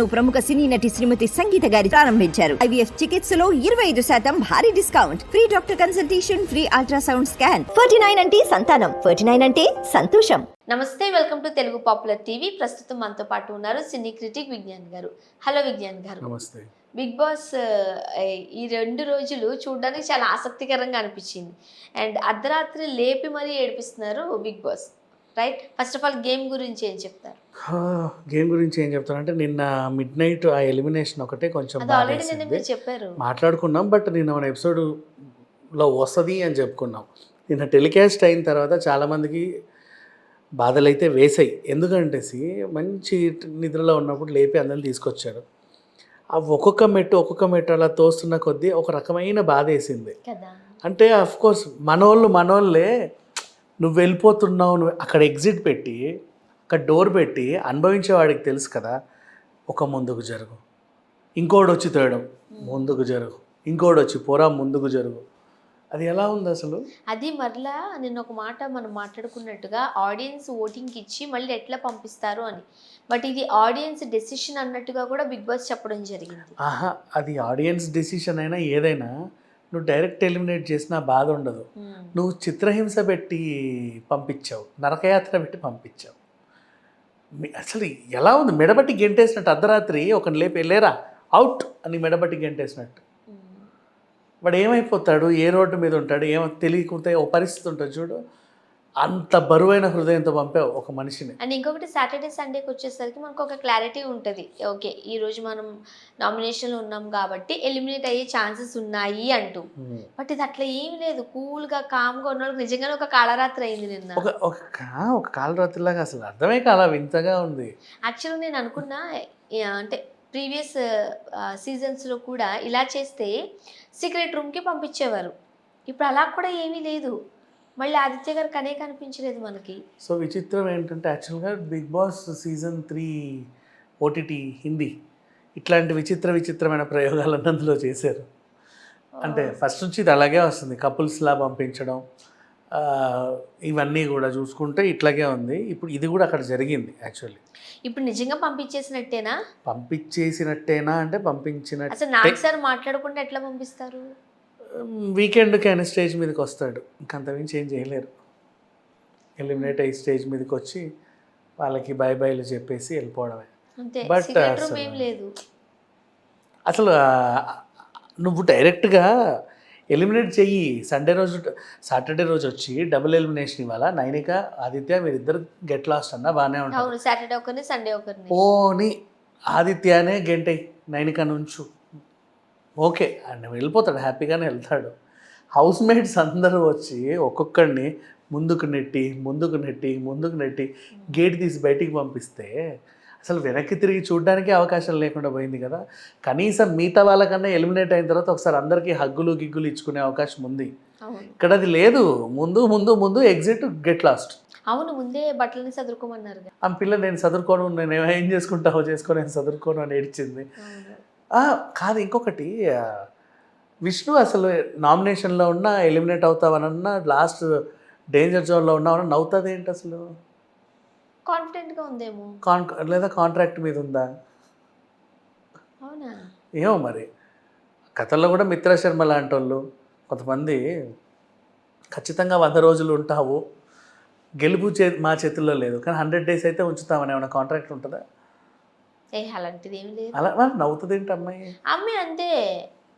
ప్రముఖ సినీ నటి శ్రీమతి సంగీత గారి ప్రారంభించారు. ఐవీఎఫ్ చికిత్సలో ఇరవై ఐదు శాతం భారీ discount. Free doctor consultation free ultrasound scan. Ferty nine అంటే సంతానం. ఫర్టీ నైన్ అంటే సంతోషం. నమస్తే welcome to Telugu popular TV. ప్రస్తుతం మనతో పాటు ఉన్నారు సినీ క్రిటిక్ విజ్ఞాన్ గారు. హలో విజ్ఞాన్ గారు. నమస్తే. బిగ్ బాస్ ఈ రెండు రోజులు చూడడానికి చాలా ఆసక్తికరంగా అనిపించింది. అండ్ అర్ధరాత్రి లేపి మరీ ఏడిపిస్తున్నారు Bigg Boss. Right? First of all game గురించి ఏం చెప్తారు? గేమ్ గురించి ఏం చెప్తానంటే నిన్న మిడ్ నైట్ ఆ ఎలిమినేషన్ ఒకటే కొంచెం చెప్పారు. మాట్లాడుకున్నాం బట్ నిన్న మన ఎపిసోడ్లో వస్తుంది అని చెప్పుకున్నాం. నిన్న టెలికాస్ట్ అయిన తర్వాత చాలామందికి బాధలు అయితే వేసాయి ఎందుకంటే మంచి నిద్రలో ఉన్నప్పుడు లేపి అందరిని తీసుకొచ్చారు. ఆ ఒక్కొక్క మెట్టు ఒక్కొక్క మెట్టు అలా తోస్తున్న కొద్దీ ఒక రకమైన బాధ వేసింది. అంటే అఫ్ కోర్స్ మనోళ్ళు మనోళ్ళే నువ్వు వెళ్ళిపోతున్నావు నువ్వు అక్కడ ఎగ్జిట్ పెట్టి అక్కడ డోర్ పెట్టి అనుభవించేవాడికి తెలుసు కదా ఒక ముందుకు జరుగు. ఇంకోటి వచ్చి తేయడం ముందుకు జరుగు. ఇంకోటి వచ్చి పోరా ముందుకు జరుగు. అది ఎలా ఉంది అసలు? అది మరలా నిన్న ఒక మాట మనం మాట్లాడుకున్నట్టుగా ఆడియన్స్ ఓటింగ్కి ఇచ్చి మళ్ళీ ఎట్లా పంపిస్తారు అని. బట్ ఇది ఆడియన్స్ డెసిషన్ అన్నట్టుగా కూడా బిగ్ బాస్ చెప్పడం జరిగింది. ఆహా అది ఆడియన్స్ డెసిషన్ అయినా ఏదైనా నువ్వు డైరెక్ట్ ఎలిమినేట్ చేసినా బాధ ఉండదు. నువ్వు చిత్రహింస పెట్టి పంపించావు నరకయాత్ర పెట్టి పంపించావు. అసలు ఎలా ఉంది? మెడబట్టి గెంటేసినట్టు అర్ధరాత్రి ఒక లేపి వెళ్ళేరా? అవుట్ అని మెడబట్టి గెంటేసినట్టు. వాడు ఏమైపోతాడు? ఏ రోడ్డు మీద ఉంటాడు? ఏమో తెలియకుంటే ఓ పరిస్థితి ఉంటుంది చూడు. అంత బరువైన హృదయంతో పంపావు ఒక మనిషిని. అండ్ ఇంకొకటి సాటర్డే సండేకి వచ్చేసరికి మనకు ఒక క్లారిటీ ఉంటుంది. ఓకే ఈ రోజు మనం నామినేషన్లో ఉన్నాం కాబట్టి ఎలిమినేట్ అయ్యే ఛాన్సెస్ ఉన్నాయి అంటూ. బట్ ఇది అట్లా ఏం లేదు. కూల్గా కామ్గా ఉన్న వాళ్ళకి నిజంగానే ఒక కాళరాత్రి అయింది నిన్న. ఒక ఒక ఒక కాలరాత్రిలాగా అసలు అర్థమే కాల వింతగా ఉంది. యాక్చువల్గా నేను అనుకున్నా అంటే ప్రీవియస్ సీజన్స్లో కూడా ఇలా చేస్తే సీక్రెట్ రూమ్కి పంపించేవారు. ఇప్పుడు అలా కూడా ఏమీ లేదు. మళ్ళీ ఆదిత్య గారు కనే కనిపించలేదు మనకి. సో విచిత్రం ఏంటంటే యాక్చువల్గా Bigg Boss season three OTT Hindi ఇట్లాంటి విచిత్ర విచిత్రమైన ప్రయోగాలన్నీ అందులో చేశారు. అంటే ఫస్ట్ నుంచి ఇది అలాగే వస్తుంది. కపుల్స్లా పంపించడం ఇవన్నీ కూడా చూసుకుంటే ఇట్లాగే ఉంది. ఇప్పుడు ఇది కూడా అక్కడ జరిగింది యాక్చువల్లీ ఇప్పుడు నిజంగా పంపించేసినట్టేనా? పంపించేసినట్టేనా అంటే పంపించినట్టు. సార్ మాట్లాడకుండా ఎట్లా పంపిస్తారు? వీకెండ్కి ఆయన స్టేజ్ మీదకి వస్తాడు. ఇంకంతమించి ఏం చేయలేరు. ఎలిమినేట్ అయ్యి స్టేజ్ మీదకి వచ్చి వాళ్ళకి బై బైలు చెప్పేసి వెళ్ళిపోవడమే. రూమ్ అసలు- ఏం లేదు. అసలు ఆ, నువ్వు డైరెక్ట్గా ఎలిమినేట్ చెయ్యి. సండే రోజు సాటర్డే రోజు వచ్చి డబుల్ ఎలిమినేషన్ ఇవ్వాలా? నైనిక ఆదిత్య మీరిద్దరు గెట్ లాస్ట్ అన్నా బాగానే ఉంటుంది సాటర్డే ఒకరిని సండే ఒకరిని. పోని ఆదిత్యనే గెంటై నైనిక నుంచు. ఓకే ఆయన వెళ్ళిపోతాడు హ్యాపీగానే వెళ్తాడు. హౌస్ మేట్స్ అందరూ వచ్చి ఒక్కొక్కడిని ముందుకు నెట్టి ముందుకు నెట్టి ముందుకు నెట్టి గేట్ తీసి బయటికి పంపిస్తే అసలు వెనక్కి తిరిగి చూడడానికి అవకాశం లేకుండా పోయింది కదా. కనీసం మిగతా వాళ్ళకన్నా ఎలిమినేట్ అయిన తర్వాత ఒకసారి అందరికీ హగ్గులు గిగ్గులు ఇచ్చుకునే అవకాశం ఉంది. ఇక్కడ అది లేదు. ముందు ముందు ముందు ఎగ్జిట్ గెట్ లాస్ట్. అవును ముందే బట్టలని చదువుకోమన్నారు కదా. ఆ పిల్ల నేను చదువుకోను నేను ఏం చేసుకుంటావో చేసుకో నేను చదువుకోను అని ఏడ్చింది. కాదు ఇంకొకటి విష్ణు అసలు నామినేషన్లో ఉన్నా ఎలిమినేట్ అవుతావనన్నా లాస్ట్ డేంజర్ జోన్లో ఉన్నావని నవ్వుతుంది ఏంటి అసలు? కాన్ఫిడెంట్గా ఉందేమో. కాన్ లేదా కాంట్రాక్ట్ మీద ఉందా? అవునా? ఏమో మరి. కథల్లో కూడా మిత్ర శర్మ లాంటి వాళ్ళు కొంతమంది ఖచ్చితంగా వంద రోజులు ఉంటావు గెలుపు చే మా చేతుల్లో లేదు కానీ హండ్రెడ్ డేస్ అయితే ఉంచుతామని ఏమైనా కాంట్రాక్ట్ ఉంటుందా? ఏ అలాంటిది ఏం లేదు. అలా మరి నవ్వుతుంది ఏంటి అమ్మాయి? అమ్మే అంతే.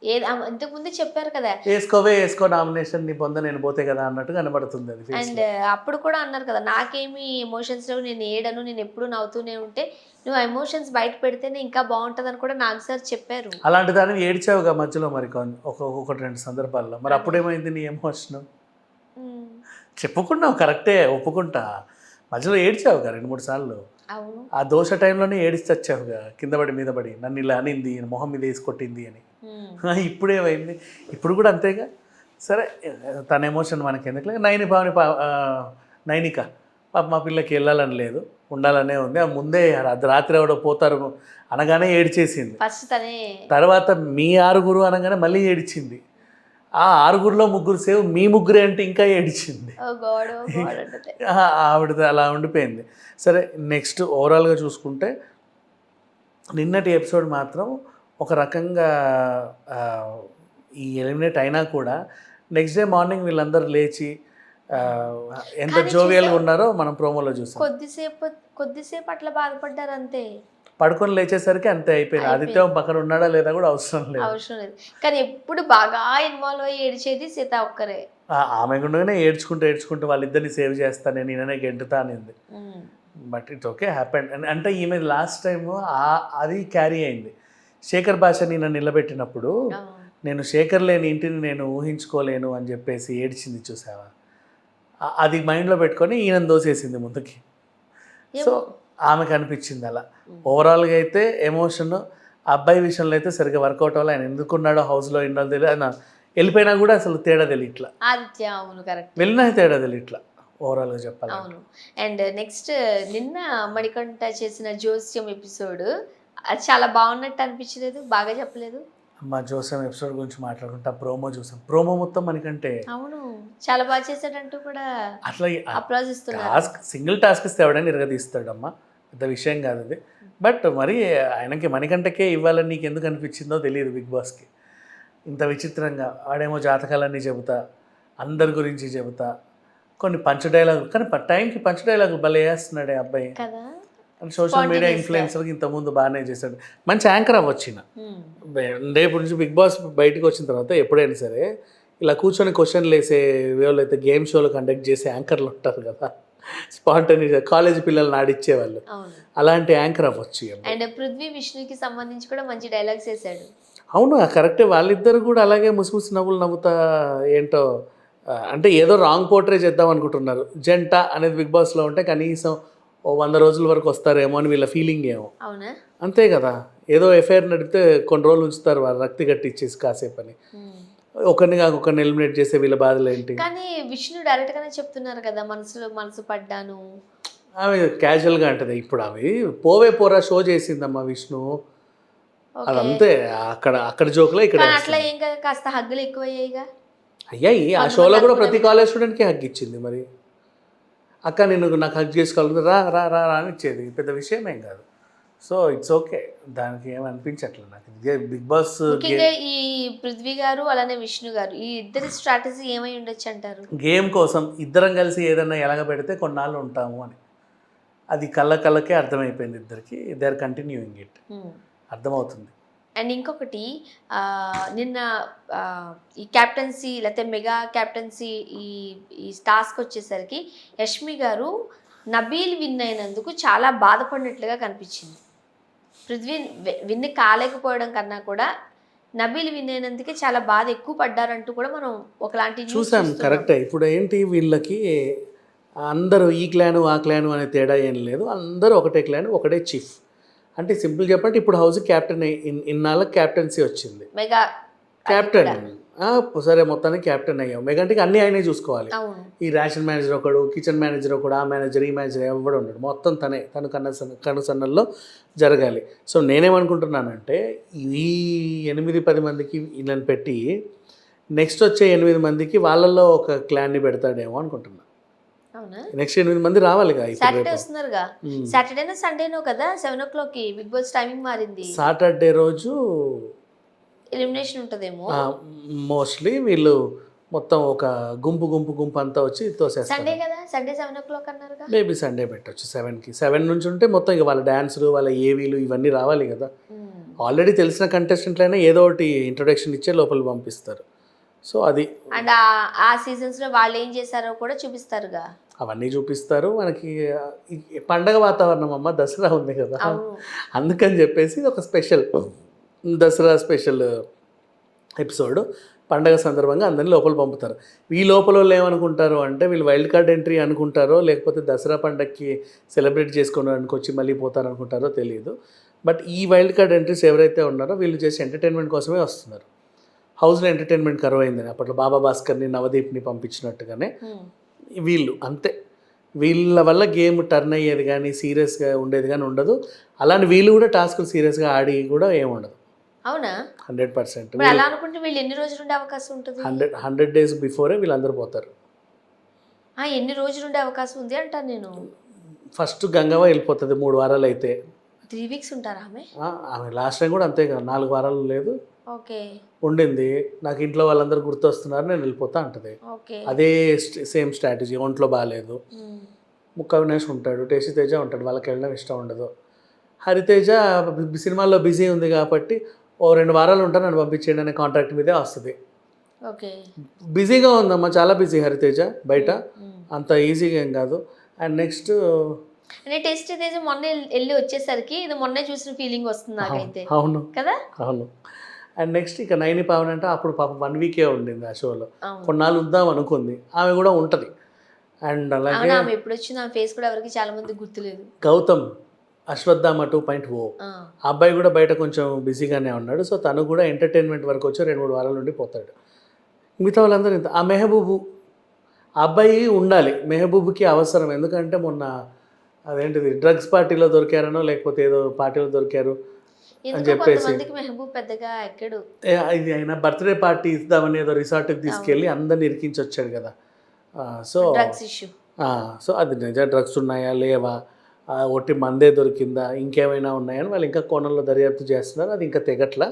ఏ ఇంతకు ముందే చెప్పారు కదా. వేసుకోవే వేసుకో నామినేషన్ నీ పొంద నేను పోతే కదా అన్నట్టు కనబడుతుంది అది face అండ్లో. అప్పుడు కూడా అన్నారు కదా నాకేమి ఎమోషన్స్ లేవు నేను ఏడను నేను ఎప్పుడు నవ్వుతూనే ఉంటే నువ్వు ఎమోషన్స్ బయట పెడితేనే ఇంకా బాగుంటుంది అని కూడా నాకు సార్ చెప్పారు. అలాంటి దాన్ని ఏడ్చావుగా మధ్యలో మరి కొన్- ఒక ఒకటి రెండు సందర్భాల్లో. మరి అప్పుడేమైంది నీ ఎమోషన్ ఉమ్, చెప్పుకున్నావు కరెక్టే ఒప్పుకుంటా. మధ్యలో ఏడ్చావుగా రెండు మూడు సార్లు. ఆ దోశ టైంలోనే ఏడిచి వచ్చావుగా కింద పడి మీద పడి నన్ను ఇలా అనింది మొహం మీద వేసి కొట్టింది అని. ఇప్పుడేమైంది? ఇప్పుడు కూడా అంతేగా? సరే తన ఎమోషన్ మనకి ఎందుకు నైని పావని ఆ, నైనిక పాప మా పిల్లకి వెళ్ళాలని లేదు ఉండాలనే ఉంది. ఆ ముందే రాత్రి రాత్రి ఎవడో పోతారు అనగానే ఏడ్చేసింది. తర్వాత మీ ఆరుగురు అనగానే మళ్ళీ ఏడిచింది. ఆ ఆరుగురిలో ముగ్గురు సేవ్ మీ ముగ్గురే అంటే ఇంకా ఏడిచింది. ఆవిడది అలా ఉండిపోయింది. సరే నెక్స్ట్ ఓవరాల్గా చూసుకుంటే నిన్నటి ఎపిసోడ్ మాత్రం ఒక రకంగా ఈ ఎలిమినేట్ అయినా కూడా నెక్స్ట్ డే మార్నింగ్ వీళ్ళందరూ లేచి ఎంత జోవియల్గా ఉన్నారో మనం ప్రోమోలో చూసాం. కొద్దిసేపు కొద్దిసేపు అట్లా బాధపడ్డారు అంతే పడుకొని లేచేసరికి అంతే అయిపోయింది. ఆదిత్య పక్కన ఉన్నాడా లేదా కూడా అవసరం లేదు అవసరం లేదు కానీ ఎప్పుడు బాగా ఇన్వాల్వ్ అయ్యి ఏడిచేది సీత ఒక్కరే ఆమె గుండగానే ఏడ్చుకుంటూ ఏడ్చుకుంటూ వాళ్ళిద్దరిని సేవ్ చేస్తాను నేను ఈయననే గెంటుతా అనింది. బట్ ఇట్స్ ఓకే హ్యాపెన్ అంటే ఈమె లాస్ట్ టైం అది క్యారీ అయింది శేఖర్ భాషని నన్ను నిలబెట్టినప్పుడు. నేను శేఖర్ లేని ఇంటిని నేను ఊహించుకోలేను అని చెప్పేసి ఏడ్చింది చూసావా అది మైండ్లో పెట్టుకొని ఈయన దోసేసింది ముందుకి సో. ఆమెకు అనిపించింది అలా. ఓవరాల్గా అయితే ఎమోషన్ అబ్బాయి విషయంలో అయితే సరిగ్గా వర్కౌట్ అవ్వాలి. ఆయన ఎందుకున్నాడో హౌస్లో ఇండాలో తెలియదు. ఆయన వెళ్ళిపోయినా కూడా అసలు తేడా తెలియట్లా. వెళ్ళినా తేడా తెలియట్లా. ఓవరాల్గా చెప్పాలి అవును. అండ్ నెక్స్ట్ నిన్న మణికంఠ చేసిన జోస్యం ఎపిసోడ్ అది చాలా బాగున్నట్టు అనిపించలేదు? బాగా చెప్పలేదు? మా జోసెం ఎపిసోడ్ గురించి మాట్లాడుకుంటా. ప్రోమో చూసాం. ప్రోమో మొత్తం మనకంటే అవును. చాలా బాగా చేశాడంటూ కూడా అట్లా సింగిల్ టాస్క్ ఇస్తే ఎవడైనా ఇరగదీస్తాడమ్మా. పెద్ద విషయం కాదు అది. బట్ మరి ఆయనకి మణికంటకే ఇవ్వాలని నీకు ఎందుకు అనిపించిందో తెలియదు బిగ్ బాస్కి. ఇంత విచిత్రంగా ఆడేమో జాతకాలన్నీ చెబుతా అందరి గురించి చెబుతా కొన్ని పంచ డైలాగ్ కానీ టైంకి పంచ డైలాగ్ భలే వేస్తున్నాడే అబ్బాయి. Social media. ఇన్ఫ్లుయెన్సర్కి ఇంతకుముందు బాగానే చేశాడు. మంచి యాంకర్ అవ్వచ్చిన. రేపు నుంచి బిగ్ బాస్ బయటకు వచ్చిన తర్వాత ఎప్పుడైనా సరే ఇలా కూర్చొని క్వశ్చన్లు వేసే వాళ్ళు అయితే గేమ్ షోలు కండక్ట్ చేసే యాంకర్లు ఉంటారు కదా. స్పాంటనీ కాలేజ్ పిల్లల్ని ఆడిచ్చేవాళ్ళు. అలాంటి యాంకర్ అవ్వచ్చు. అండ్ పృథ్వీ విష్ణుకి సంబంధించి కూడా మంచి డైలాగ్స్ వేసాడు అవును కరెక్టే. వాళ్ళిద్దరు కూడా అలాగే ముసిముసి నవ్వులు నవ్వుతా ఏంటో అంటే ఏదో రాంగ్ పోర్ట్రే చేద్దాం అనుకుంటున్నారు. జంట అనేది బిగ్ బాస్లో ఉంటే కనీసం ఓ వంద రోజుల వరకు వస్తారేమో అని వీళ్ళ ఫీలింగ్ ఏమో. అంతే కదా. ఏదో ఎఫ్ఐఆర్ నడిపితే కొన్ని రోజులు ఉంచుతారు వాళ్ళు రక్తి కట్టిచ్చేసి కాసేపు అని. ఒకరిని ఒకరిని ఎలిమినేట్ చేసే వీళ్ళ బాధలు ఏంటి కానీ విష్ణు డైరెక్ట్ గానే చెప్తున్నారు కదా మనసులో మనసు పడ్డాను. ఆమె క్యాజువల్గా అంటది. ఇప్పుడు ఆమె పోవే పోరా షో చేసిందమ్మా విష్ణు. అదంతే. అక్కడ అక్కడ జోకులో ఇక్కడ అట్లా. ఏం కాస్త హగ్గులు ఎక్కువయ్యాయిగా అయ్యాయి. ఆ షోలో కూడా ప్రతి కాలేజ్ స్టూడెంట్కి హగ్ ఇచ్చింది మరి. అక్క నేను నాకు హగ్ చేసుకోవాలి రా రా రా రా అని ఇచ్చేది. పెద్ద విషయం ఏం కాదు. So it's okay. దానికి ఏం అనిపించట్లేదు నాకు. ఇదే బిగ్ బాస్ ముఖ్యంగా ఈ పృథ్వీ గారు అలానే విష్ణు గారు ఈ ఇద్దరి స్ట్రాటజీ ఏమై ఉండొచ్చు అంటారు? గేమ్ కోసం ఇద్దరం కలిసి ఏదన్నా ఎలాగ పెడితే కొన్నాళ్ళు ఉంటాము అని. అది కళ్ళ కళ్ళకే అర్థమైపోయింది ఇద్దరికి. దే ఆర్ కంటిన్యూయింగ్ ఇట్ అర్థమవుతుంది. అండ్ ఇంకొకటి నిన్న ఈ క్యాప్టెన్సీ లేకపోతే మెగా క్యాప్టెన్సీ ఈ ఈ టాస్క్ వచ్చేసరికి యష్మి గారు నబీల్ విన్ అయినందుకు చాలా బాధపడినట్లుగా కనిపించింది. పృథ్వీ వి- విన్ కాలేకపోవడం కన్నా కూడా నబీల్ విన్ అయినందుకే చాలా బాధ ఎక్కువ పడ్డారంటూ కూడా మనం ఒకలాంటి చూసాం. కరెక్టే. ఇప్పుడు ఏంటి వీళ్ళకి అందరూ ఈ క్లాను ఆ క్లాను అనే తేడా ఏం లేదు. అందరూ ఒకటే క్లాన్ ఒకటే చీఫ్ అంటే సింపుల్ చెప్పంటే ఇప్పుడు హౌస్ క్యాప్టెన్ ఇన్నాళ్ళ క్యాప్టెన్సీ వచ్చింది. మెగా క్యాప్టెన్ సరే మొత్తానికి క్యాప్టెన్ అయ్యాం. మెగంటికి అన్నీ ఆయనే చూసుకోవాలి. ఈ రేషన్ మేనేజర్ ఒకడు కిచెన్ మేనేజర్ ఒకడు ఆ మేనేజర్ ఈ మేనేజర్ ఎవడు ఉండడు. మొత్తం తనే తను కన్న సన్న కనుసన్నల్లో జరగాలి. సో నేనేమనుకుంటున్నానంటే ఈ ఎనిమిది పది మందికి వీళ్ళని పెట్టి నెక్స్ట్ వచ్చే ఎనిమిది మందికి వాళ్ళల్లో ఒక క్లాన్ని పెడతాడేమో అనుకుంటున్నా. అవునా? నెక్స్ట్ ఎనిమిది మంది ఇప్పుడు సాటర్డే వస్తున్నారుగా. మ్మ్. సాటర్డేనా సండేనో కదా? సెవెన్ ఓ క్లాక్కి బిగ్ బాస్ టైమింగ్ మారింది. సాటర్డే రోజు ఎలిమినేషన్ ఉంటుందేమో. మోస్ట్లీ వీళ్ళు మొత్తం ఒక గుంపు గుంపు గుంపు అంతా వచ్చి సండే తోసేస్తారు కదా? సండే సెవెన్ ఓ క్లాక్ అన్నారుగా? మేబీ సండే పెట్టచ్చు. సెవెన్కి సెవెన్ నుంచి ఉంటే మొత్తం ఇక వాళ్ళ డ్యాన్సులు వాళ్ళ ఏవీలు ఇవన్నీ రావాలి కదా. ఆల్రెడీ తెలిసిన కంటెస్టెంట్లైనా ఏదో ఒకటి ఇంట్రొడక్షన్ ఇచ్చే లోపల పంపిస్తారు. సో అది అండ్ ఆ- ఆ సీజన్స్లో వాళ్ళు ఏం చేశారో కూడా చూపిస్తారుగా. అవన్నీ చూపిస్తారు. మనకి పండగ వాతావరణం అమ్మ దసరా ఉంది కదా. అందుకని చెప్పేసి ఒక స్పెషల్ దసరా స్పెషల్ ఎపిసోడ్. పండగ సందర్భంగా అందరిని లోపల పంపుతారు. ఈ లోపల వాళ్ళు ఏమనుకుంటారు అంటే వీళ్ళు వైల్డ్ కార్డ్ ఎంట్రీ అనుకుంటారో లేకపోతే దసరా పండగకి సెలబ్రేట్ చేసుకోవడానికి వచ్చి మళ్ళీ పోతారు అనుకుంటారో తెలియదు బట్ ఈ వైల్డ్ కార్డ్ ఎంట్రీస్ ఎవరైతే ఉన్నారో వీళ్ళు చేసి ఎంటర్టైన్మెంట్ కోసమే వస్తున్నారు. హౌస్లో ఎంటర్టైన్మెంట్ కరువు అయిందని అప్పట్లో బాబా భాస్కర్ని నవదీప్ని పంపించినట్టుగానే మ్మ్. వీళ్ళు అంతే. వీళ్ళ వల్ల గేమ్ టర్న్ అయ్యేది కానీ సీరియస్గా ఉండేది కానీ ఉండదు. అలానే వీళ్ళు కూడా టాస్క్లు సీరియస్గా ఆడి కూడా ఏమి ఉండదు అవునా? Hundred percent. అలా అనుకుంటే వీళ్ళు ఎన్ని రోజులు ఉండే అవకాశం ఉంటుంది? హండ్రెడ్ హండ్రెడ్ డేస్ బిఫోరే వీళ్ళందరూ పోతారు. ఆ ఎన్ని రోజులు ఉండే అవకాశం ఉంది అంటాను నేను. ఫస్ట్ గంగవ్వ వెళ్ళిపోతుంది మూడు వారాలు అయితే త్రీ వీక్స్ ఉంటారా ఆమె? ఆమె లాస్ట్ టైం కూడా అంతే కదా నాలుగు వారాలు లేదు. ఓకే. ఉండింది. నాకు ఇంట్లో వాళ్ళందరూ గుర్తొస్తున్నారు నేను వెళ్ళిపోతా అంటది. అదే సేమ్ స్ట్రాటజీ ఒంట్లో బాగాలేదు. ముక్క అవినాష్ ఉంటాడు టేసి తేజ ఉంటాడు వాళ్ళకి వెళ్ళడం ఇష్టం ఉండదు. హరితేజ సినిమాల్లో బిజీ ఉంది కాబట్టి ఓ రెండు వారాలు ఉంటా నన్ను పంపించేయండి అనే కాంట్రాక్ట్ మీదే వస్తుంది. ఓకే. బిజీగా ఉందమ్మా చాలా బిజీ హరితేజ బయట. అంత ఈజీగా ఏం కాదు. అండ్ నెక్స్ట్ అంటే టెస్ట్ అయితే మొన్న వెళ్ళి వచ్చేసరికి ఇది మొన్నే చూసిన ఫీలింగ్ వస్తుంది నాకైతే. అవును కదా? అవును. అండ్ నెక్స్ట్ ఇక నైని పవన్ అంటే అప్పుడు పాపం వన్ వీకే ఉండింది ఆ షోలో కొన్నాళ్ళు ఉందాం అనుకుంది. ఆమె కూడా ఉంటుంది. అండ్ అలాగే ఆమె ఎప్పుడు వచ్చిన ఫేస్ కూడా ఎవరికి చాలా మంది గుర్తులేదు. Gautam. Ashwatthama two point o. అబ్బాయి కూడా బయట కొంచెం బిజీగానే ఉన్నాడు. సో తను కూడా ఎంటర్టైన్మెంట్ వరకు వచ్చి రెండు మూడు వారాల నుండి పోతాడు. మిగతా వాళ్ళందరూ ఇంత ఆ మెహబూబు ఆ అబ్బాయి ఉండాలి. మెహబూబ్కి అవసరం. ఎందుకంటే మొన్న అదేంటిది డ్రగ్స్ పార్టీలో దొరికారనో లేకపోతే ఏదో పార్టీలో దొరికారు ఎందుకో చెప్పేసి. ఇది ఆయన బర్త్డే పార్టీ ఇద్దామని ఏదో రిసార్ట్కి తీసుకెళ్ళి అందరిని ఇరికించి వచ్చాడు కదా సో సో అది నిజ డ్రగ్స్ ఉన్నాయా లేవా? ఒట్టి మందే దొరికిందా ఇంకేమైనా ఉన్నాయని వాళ్ళు ఇంకా కోణంలో దర్యాప్తు చేస్తున్నారు అది ఇంకా తెగట్లా.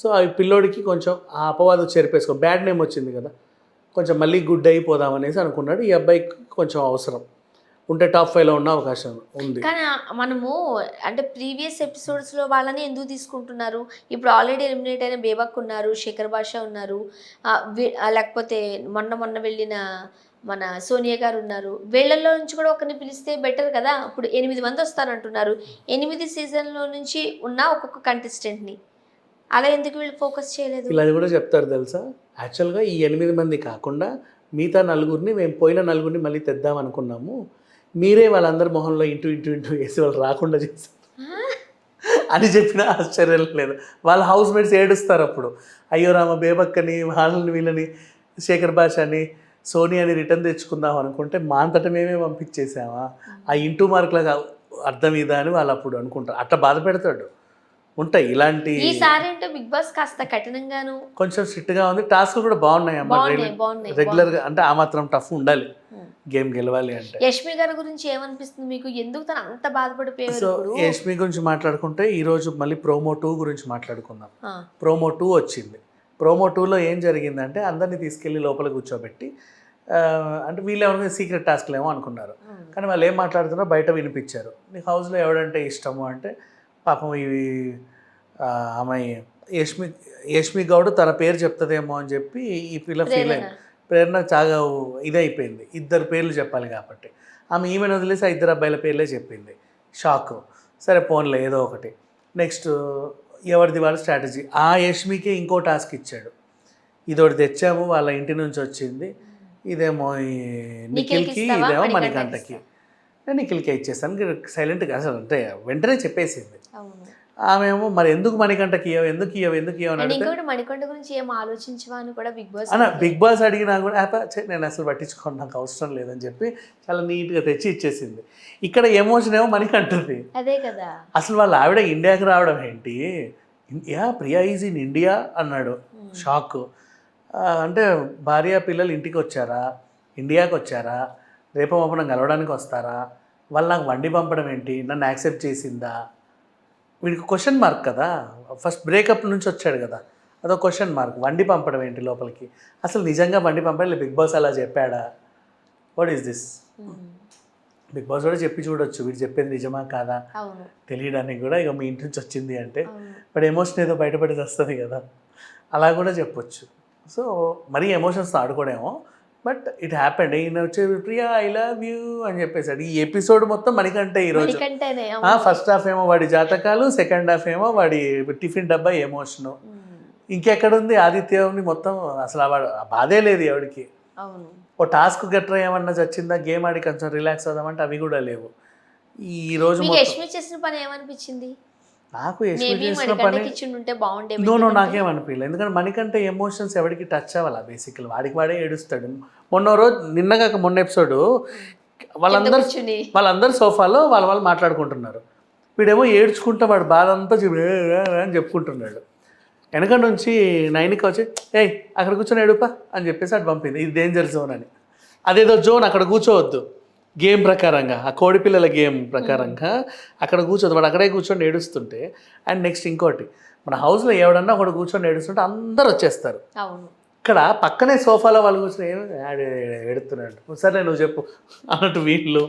సో ఆ పిల్లోడికి కొంచెం ఆ అపవాదం చెరిపేసుకో బ్యాడ్ నేమ్ వచ్చింది కదా కొంచెం మళ్ళీ గుడ్ అయిపోదాం అనేసి అనుకున్నాడు ఈ అబ్బాయికి కొంచెం అవసరం. ఉంటే టాప్ ఫైవ్లో ఉన్న అవకాశం ఉంది. కానీ మనము అంటే ప్రీవియస్ ఎపిసోడ్స్లో వాళ్ళని ఎందుకు తీసుకుంటున్నారు? ఇప్పుడు ఆల్రెడీ ఎలిమినేట్ అయిన బేబక్ ఉన్నారు శేఖర్ భాష ఉన్నారు లేకపోతే మొన్న మొన్న వెళ్ళిన మన సోనియా గారు ఉన్నారు. వీళ్ళల్లో నుంచి కూడా ఒకరిని పిలిస్తే బెటర్ కదా? ఇప్పుడు ఎనిమిది మంది వస్తారంటున్నారు. ఎనిమిది సీజన్లో నుంచి ఉన్న ఒక్కొక్క కంటెస్టెంట్ని అలా ఎందుకు వీళ్ళు ఫోకస్ చేయలేదు? అది కూడా చెప్తారు తెలుసా? యాక్చువల్గా ఈ ఎనిమిది మంది కాకుండా మిగతా నలుగురిని మేము పోయిన నలుగురిని మళ్ళీ తెద్దాం అనుకున్నాము. మీరే వాళ్ళందరి మొహంలో ఇంటూ ఇంటూ ఇంటూ వేసి వాళ్ళు రాకుండా చేస్తారు అని చెప్పినా ఆశ్చర్యం లేదు. వాళ్ళ హౌస్ మేట్స్ ఏడుస్తారు అప్పుడు. అయ్యో రామ బేబక్కని వాళ్ళని వీళ్ళని శేఖర్ భాషని సోనియాని రిటర్న్ తెచ్చుకుందాం అనుకుంటే మా అంతట మేమే పంపించేసామా ఆ ఇంటూ మార్కులకు అర్థం ఇదా అని వాళ్ళు అప్పుడు అనుకుంటారు. అట్లా బాధ పెడతాడు. ఉంటాయి ఇలాంటి ఈసారి అంటే బిగ్ బాస్ కాస్త కఠినంగాను కొంచెం స్ట్రిక్ట్గా ఉంది. టాస్క్ కూడా బాగున్నాయి అమ్మ. బాగున్నాయి రెగ్యులర్గా అంటే ఆ మాత్రం టఫ్ ఉండాలి. గేమ్ గెలవాలి అంటే. యష్మి గారి గురించి ఏమనిపిస్తుంది మీకు? ఎందుకు తను అంత బాధపడిపోయారు సో యష్మి గురించి మాట్లాడుకుంటే ఈరోజు మళ్ళీ ప్రోమో టూ గురించి మాట్లాడుకుందాం. ప్రోమో టూ వచ్చింది. ప్రోమో టూలో ఏం జరిగిందంటే అందరినీ తీసుకెళ్ళి లోపల కూర్చోబెట్టి అంటే వీళ్ళు ఏమైనా సీక్రెట్ టాస్క్లు ఏమో అనుకున్నారు. కానీ వాళ్ళు ఏం మాట్లాడుతున్నారో బయట వినిపించారు. నీకు హౌస్లో ఎవడంటే ఇష్టము? అంటే పాపం ఇవి ఆ, అమ్మాయి యష్మి యష్మి గౌడ్ తన పేరు చెప్తుందేమో అని చెప్పి ఈ పిల్ల ఫీల్ అయింది. ప్రేరణ చాలా ఇదైపోయింది. ఇద్దరు పేర్లు చెప్పాలి కాబట్టి. ఆమె ఈమెను వదిలేసి ఆ ఇద్దరు అబ్బాయిల పేర్లే చెప్పింది. షాక్. సరే పోన్లే ఏదో ఒకటి. నెక్స్ట్ ఎవరిది వాళ్ళ స్ట్రాటజీ? ఆ యష్మికే ఇంకో టాస్క్ ఇచ్చాడు. ఇదొకటి తెచ్చాము వాళ్ళ ఇంటి నుంచి వచ్చింది. ఇదేమో నిఖిల్కి? ఇదేమో మణికంఠకి నిఖిల్కే ఇచ్చేస్తాను సైలెంట్గా అసలు అంటే వెంటనే చెప్పేసింది. ఆమె ఏమో మరి ఎందుకు మణికంఠకి ఇవ్వవు? ఎందుకు ఇవ్వవు? ఎందుకు అడిగితే ఇంకొకటి మణికొండ గురించి ఏం ఆలోచించవా అని కూడా బిగ్ బాస్ అన్న. బిగ్ బాస్ అడిగినా కూడా "ఆపా, ఛే, నేను అసలు పట్టించుకోను నాకు అవసరం లేదని చెప్పి చాలా నీట్గా తెచ్చి ఇచ్చేసింది. ఇక్కడ ఎమోషన్ ఏమో మణికంఠది. అదే కదా. అసలు వాళ్ళ ఆవిడ ఇండియాకి రావడం ఏంటి? Yeah Priya is in India అన్నాడు. షాక్. అంటే భార్య పిల్లలు ఇంటికి వచ్చారా? ఇండియాకి వచ్చారా? రేపు కలవడానికి వస్తారా? వాళ్ళు నాకు వండి పంపడం ఏంటి? నన్ను యాక్సెప్ట్ చేసిందా? వీడికి క్వశ్చన్ మార్క్ కదా. ఫస్ట్ బ్రేకప్ నుంచి వచ్చాడు కదా. అదో క్వశ్చన్ మార్క్ వండి పంపడం ఏంటి లోపలికి? అసలు నిజంగా వండి పంపడం బిగ్ బాస్ అలా చెప్పాడా? What is this big boss కూడా చెప్పి చూడొచ్చు. వీడు చెప్పేది నిజమా కాదా? తెలియడానికి కూడా ఇక మీ ఇంటి నుంచి వచ్చింది అంటే బట్ ఎమోషన్ ఏదో బయటపడేది వస్తుంది కదా. అలా కూడా చెప్పొచ్చు. సో మరీ ఎమోషన్స్తో ఆడుకోడేమో. But it happened. ఈయన వచ్చే ప్రియా ఐ లవ్ యూ అని చెప్పేసాడు. ఈ ఎపిసోడ్ మొత్తం మనకంటే ఈరోజు. ఫస్ట్ హాఫ్ ఏమో వాడి జాతకాలు సెకండ్ హాఫ్ ఏమో వాడి టిఫిన్ డబ్బా ఎమోషను. ఇంకెక్కడుంది? ఆదిత్యని మొత్తం అసలు వాడు బాధే లేదు ఎవడికి ఓ టాస్క్ గట్రా ఏమన్నా చచ్చిందా? గేమ్ ఆడి కొంచెం రిలాక్స్ అవుదామంటే అవి కూడా లేవు. ఈ రోజు చేసిన పని ఏమనిపించింది? నాకు నో నో నాకేం అనిపించలేదు ఎందుకంటే మనకంటే ఎమోషన్స్ ఎవరికి టచ్ అవ్వాలా బేసిక్లీ వాడికి వాడే ఏడుస్తాడు. మొన్న రోజు నిన్నగాక మొన్న ఎపిసోడ్ వాళ్ళందరూ వాళ్ళందరూ సోఫాలో వాళ్ళ వాళ్ళు మాట్లాడుకుంటున్నారు. వీడేమో ఏడ్చుకుంటా వాడు బాధ అంతా అని చెప్పుకుంటున్నాడు. వెనక నుంచి నైన్కి వచ్చి ఏయ్ అక్కడ కూర్చొని ఏడుపా అని చెప్పేసి అటు పంపింది. ఇది డేంజర్ జోన్ అని. అదేదో జోన్ అక్కడ కూర్చోవద్దు. గేమ్ ప్రకారంగా ఆ కోడి పిల్లల గేమ్ ప్రకారంగా అక్కడ కూర్చోదు వాడు అక్కడే కూర్చొని ఏడుస్తుంటే అండ్ నెక్స్ట్ ఇంకోటి మన హౌస్లో ఎవడన్నా ఒకడు కూర్చొని ఏడుస్తుంటే అందరు వచ్చేస్తారు. ఇక్కడ పక్కనే సోఫాలో వాళ్ళు కూర్చొని "ఏం ఆడు ఎడుతున్నాడు సరే నువ్వు చెప్పు అన్నట్టు వీళ్ళు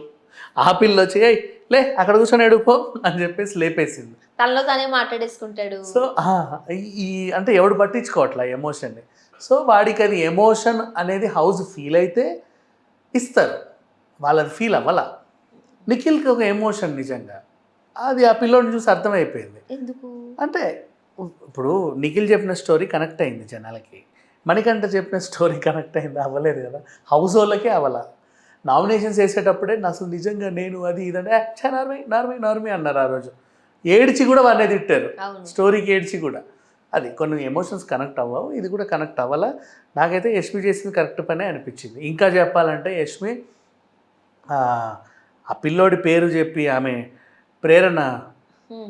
ఆ పిల్ల వచ్చి "ఏయ్, లే అక్కడ కూర్చొని ఎడుపో అని చెప్పేసి లేపేసింది. తనలో తానే మాట్లాడేసుకుంటాడు. సో ఈ అంటే ఎవడు పట్టించుకోవట్లే ఎమోషన్ని సో వాడికి అది ఎమోషన్ అనేది హౌస్ ఫీల్ అయితే ఇస్తారు. వాళ్ళది ఫీల్ అవ్వాల? నిఖిల్కి ఒక ఎమోషన్ నిజంగా. అది ఆ పిల్లోని చూసి అర్థమైపోయింది. ఎందుకు? అంటే ఇప్పుడు నిఖిల్ చెప్పిన స్టోరీ కనెక్ట్ అయింది జనాలకి. మణికంఠ చెప్పిన స్టోరీ కనెక్ట్ అయింది అవ్వలేదు కదా? హౌస్ వాళ్ళకే అవ్వాల? నామినేషన్స్ వేసేటప్పుడే నా అసలు నిజంగా నేను అది ఇదంటే చా నార్మీ నార్మీ నార్మీ అన్నారు ఆ రోజు. ఏడ్చి కూడా వాడిని తిట్టారు. స్టోరీకి ఏడ్చి కూడా. అది కొన్ని ఎమోషన్స్ కనెక్ట్ అవ్వవు. ఇది కూడా కనెక్ట్ అవ్వాలా? నాకైతే యష్మి చేసింది కరెక్ట్ పనే అనిపించింది. ఇంకా చెప్పాలంటే యష్మి ఆ, పిల్లోడి పేరు చెప్పి ఆమె ప్రేరణ.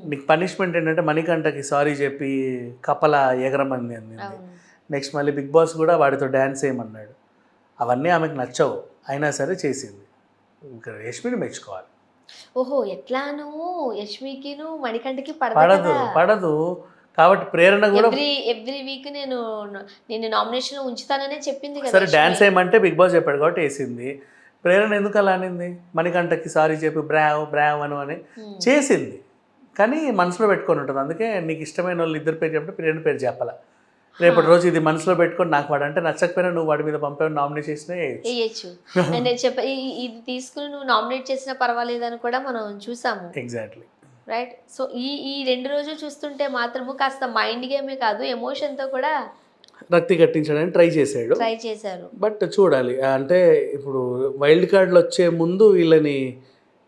నీకు పనిష్మెంట్ ఏంటంటే మణికంఠకి సారీ చెప్పి కపల ఎగరమని అంది. నెక్స్ట్ మళ్ళీ బిగ్ బాస్ కూడా వాడితో డ్యాన్స్ చేయమన్నాడు అవన్నీ ఆమెకు నచ్చవు. అయినా సరే చేసింది. ఇంకా యష్మిని మెచ్చుకోవాలి. ఓహో ఎట్లాను యష్మికిను మణికంఠకి పడదు పడదు కాబట్టి ప్రేరణ కూడా ఎవ్రీ వీక్ నేను నేను నామినేషన్ ఉంచుతాననే చెప్పింది కదా సరే. డ్యాన్స్ వేయమంటే బిగ్ బాస్ చెప్పాడు కాబట్టి వేసింది. ప్రేరణ ఎందుకు అలా అనింది? మణికంఠకి సారీ చెప్పి బ్రావ్ బ్రావ్ అను అని హ్మ్. చేసింది. కానీ మనసులో పెట్టుకొని ఉంటుంది. అందుకే నీకు ఇష్టమైన వాళ్ళు ఇద్దరు పేరు చెప్పితే ప్రేరణ పేరు చెప్పాల? రేపటి రోజు ఇది మనసులో పెట్టుకొని నాకు వాడు అంటే నచ్చకపోయినా నువ్వు వాడి మీద పంపావు నామినేషన్ వేయచ్చు. అండ్ చెప్ప ఇది తీసుకుని నువ్వు నామినేట్ చేసినా పర్వాలేదని కూడా మనం చూసాము. ఎగ్జాక్ట్లీ రైట్ సో ఈ ఈ రెండు రోజులు చూస్తుంటే మాత్రము కాస్త మైండ్ గేమే కాదు ఎమోషన్తో కూడా రక్తి కట్టించడానికి ట్రై చేశాడు. ట్రై చేశారు. బట్ చూడాలి. అంటే ఇప్పుడు వైల్డ్ కార్డులు వచ్చే ముందు వీళ్ళని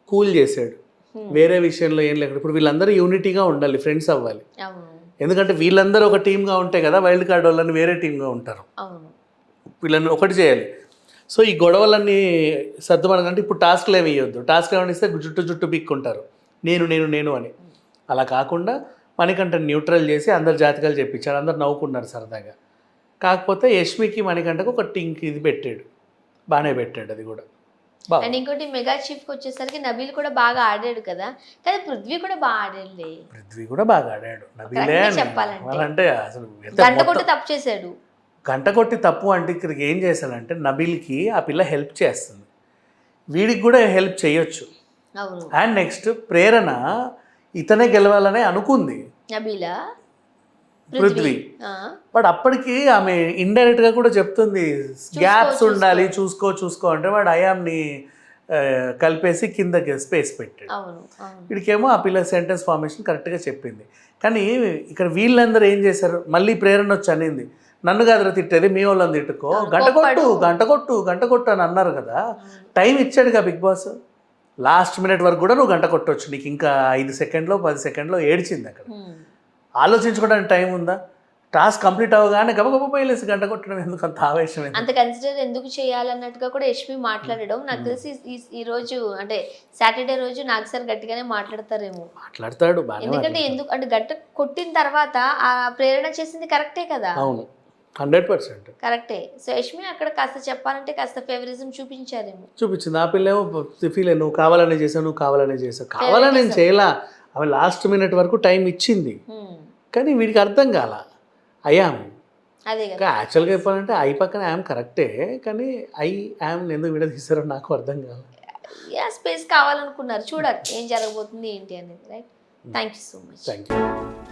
కూల్ చేశాడు. వేరే విషయంలో ఏం లేకుండా. ఇప్పుడు వీళ్ళందరూ యూనిటీగా ఉండాలి ఫ్రెండ్స్ అవ్వాలి. ఎందుకంటే వీళ్ళందరూ ఒక టీమ్గా ఉంటే కదా వైల్డ్ కార్డ్ వాళ్ళని వేరే టీమ్గా ఉంటారు. వీళ్ళని ఒకటి చేయాలి. సో ఈ గొడవలన్నీ సర్దుమనకంటే ఇప్పుడు టాస్క్లు ఏమి ఇవ్వద్దు. టాస్క్ ఏమైనా ఇస్తే జుట్టు జుట్టు పిక్కుంటారు. నేను నేను నేను అని. అలా కాకుండా మణికంఠ న్యూట్రల్ చేసి అందరు జాతకాలు చెప్పించాడు అందరు నవ్వుకున్నారు సరదాగా. కాకపోతే యష్మికి మణికంఠకు ఒక టింక్ ఇది పెట్టాడు. బాగానే పెట్టాడు అది కూడా. అండ్ ఇంకోటి మెగా చీఫ్కి వచ్చేసరికి నబీల్ కూడా బాగా ఆడాడు కదా. కానీ పృథ్వీ కూడా బాగా ఆడాడులే పృథ్వీ కూడా బాగా ఆడాడు. నబీలే. చెప్పాలంటే. అసలు గంట కొట్టి తప్పు చేశాడు. గంట కొట్టి తప్పు అంటే ఇక్కడికి ఏం చేశాడంటే నబీల్కి ఆ పిల్ల హెల్ప్ చేస్తుంది. వీడికి కూడా హెల్ప్ చేయొచ్చు. అండ్ నెక్స్ట్ ప్రేరణ ఇతనే గెలవాలనే అనుకుంది. నబీలా? పృథ్వీ. బట్ అప్పటికి ఆమె ఇండైరెక్ట్గా కూడా చెప్తుంది గ్యాప్స్. ఉండాలి చూసుకో చూసుకో అంటే వాడు అయామ్ని కలిపేసి కిందకి స్పేస్ పెట్టాడు. వీడికేమో ఆ పిల్ల సెంటెన్స్ ఫార్మేషన్ కరెక్ట్గా చెప్పింది. కానీ ఇక్కడ వీళ్ళందరూ ఏం చేశారు? మళ్ళీ ప్రేరణ వచ్చి అనింది. నన్ను కాదురా తిట్టేది మీ వాళ్ళని తిట్టుకో. గంట కొట్టు. గంట కొట్టు గంట కొట్టు అని అన్నారు కదా. టైం ఇచ్చాడుగా బిగ్ బాస్. లాస్ట్ మినిట్ వరకు కూడా నువ్వు గంట కొట్టవచ్చు నీకు ఇంకా ఐదు సెకండ్లో పది సెకండ్లో ఏడ్చింది అక్కడ. ఆలోచించుకోవడానికి టైం ఉందా? టాస్క్ కంప్లీట్ అవ్వగానే గబగబ పోయలేసి గంట కొట్టడం ఎందుకు అంత ఆవేశం? అంత కన్సిడర్ ఎందుకు చేయాలన్నట్టుగా కూడా యష్మి మాట్లాడడం. నాకు తెలిసి ఈ- రోజు అంటే సాటర్డే రోజు నాకు సార్ గట్టిగానే మాట్లాడతారేమో. మాట్లాడతాడు ఎందుకంటే ఎందుకు అంటే గట్ట కొట్టిన తర్వాత ఆ ప్రేరణ చేసింది కరెక్టే కదా? అవును. Hundred percent. కరెక్టే. సో యష్మి అక్కడ కాస్త చెప్పాలంటే కాస్త ఫేవరిజం చూపించారేమో. చూపించింది. ఆ పిల్ల ఏమో ఫీల్ నువ్వు కావాలనే చేసావు నువ్వు కావాలనే చేసావు. కావాలని నేను చేయలా. ఆమె లాస్ట్ మినిట్ వరకు టైం ఇచ్చింది. కానీ వీడికి అర్థం కాల. ఇంకా యాక్చువల్గా చెప్పాలంటే ఐ పక్కన యామ్ కరెక్టే కానీ ఐ యామ్ ఎందుకు విడదీసారో నాకు అర్థం కాల. యా స్పేస్ కావాలనుకున్నారు. చూడాలి ఏం జరగబోతుంది ఏంటి అనేది right thank you so much thank you